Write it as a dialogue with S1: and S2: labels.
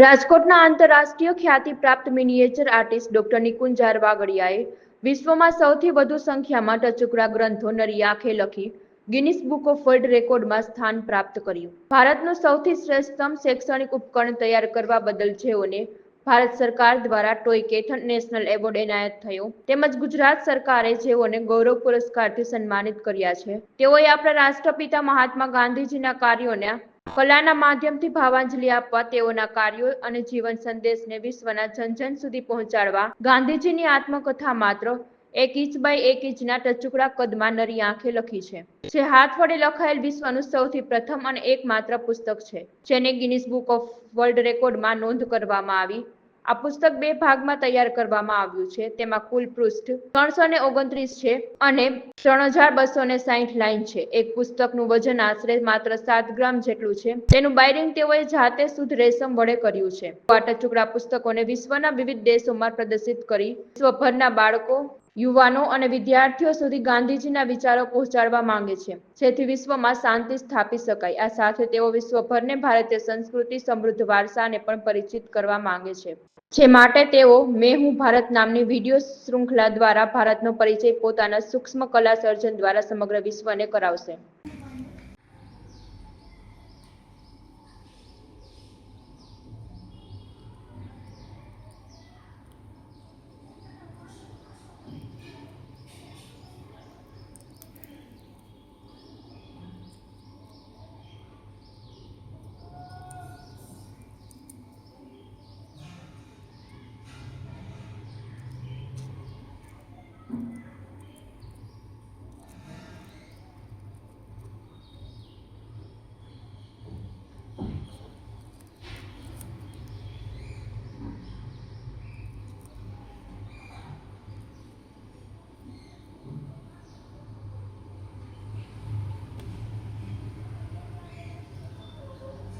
S1: રાજકોટના આંતરરાષ્ટ્રીય ખ્યાતિ પ્રાપ્ત મિનિએચર આર્ટિસ્ટ ડોક્ટર નિકુંજ વાગડિયાએ વિશ્વમાં સૌથી વધુ સંખ્યામાં ટચુકડા ગ્રંથો નરી આંખે લખી ગિનિસ બુક ઓફ વર્લ્ડ રેકોર્ડમાં સ્થાન પ્રાપ્ત કર્યું. ભારતનું સૌથી શ્રેષ્ઠતમ શૈક્ષણિક ઉપકરણ તૈયાર કરવા બદલ જેઓને ભારત સરકાર દ્વારા ટોય કેથન નેશનલ એવોર્ડ એનાયત થયો, તેમજ ગુજરાત સરકારે જેઓને ગૌરવ પુરસ્કારથી સન્માનિત કર્યા છે, તેઓએ આપણા રાષ્ટ્રપિતા મહાત્મા ગાંધીજીના કાર્યોને કલાના માધ્યમથી ભાવાંજલિ આપવા, તેઓના કાર્યો અને જીવન સંદેશને વિશ્વના જન જન સુધી પહોંચાડવા. ગાંધીજીની આત્મકથા માત્ર એક ઇંચ બાય એક ઇંચના ટચુકડા કદમાં નરી આંખે લખી છે, જે હાથ વડે લખાયેલ વિશ્વનું સૌથી પ્રથમ અને એકમાત્ર પુસ્તક છે, જેને ગિનિસ બુક ઓફ વર્લ્ડ રેકોર્ડમાં નોંધ કરવામાં આવી. આ પુસ્તક બે ભાગમાં તૈયાર કરવામાં આવ્યું છે. તેમાં કુલ પૃષ્ઠ ત્રણસો ને ઓગણત્રીસ છે અને ત્રણ હજાર બસો ને સાહીઠ લાઈન છે. એક પુસ્તકનું વજન આશરે માત્ર સાત ગ્રામ જેટલું છે. તેનું બાયરિંગ તેઓએ જાતે શુદ્ધ રેશમ વડે કર્યું છે. આ ટચુકડા પુસ્તકોને વિશ્વના વિવિધ દેશોમાં પ્રદર્શિત કરી. વિશ્વભરના બાળકો યુવાનો અને વિદ્યાર્થીઓ સુધી ગાંધીજીના વિચારો પહોંચાડવા માંગે છે. જેથી વિશ્વમાં શાંતિ સ્થાપી શકાય. આ સાથે તેઓ વિશ્વભરને ભારતીય સંસ્કૃતિ સમૃદ્ધ વારસાને પણ પરિચિત કરવા માંગે છે. જે માટે તેઓ મેં હું ભારત નામની વીડિયો શૃંખલા દ્વારા ભારતનો પરિચય પોતાના સૂક્ષ્મ કલા સર્જન દ્વારા સમગ્ર વિશ્વને કરાવશે.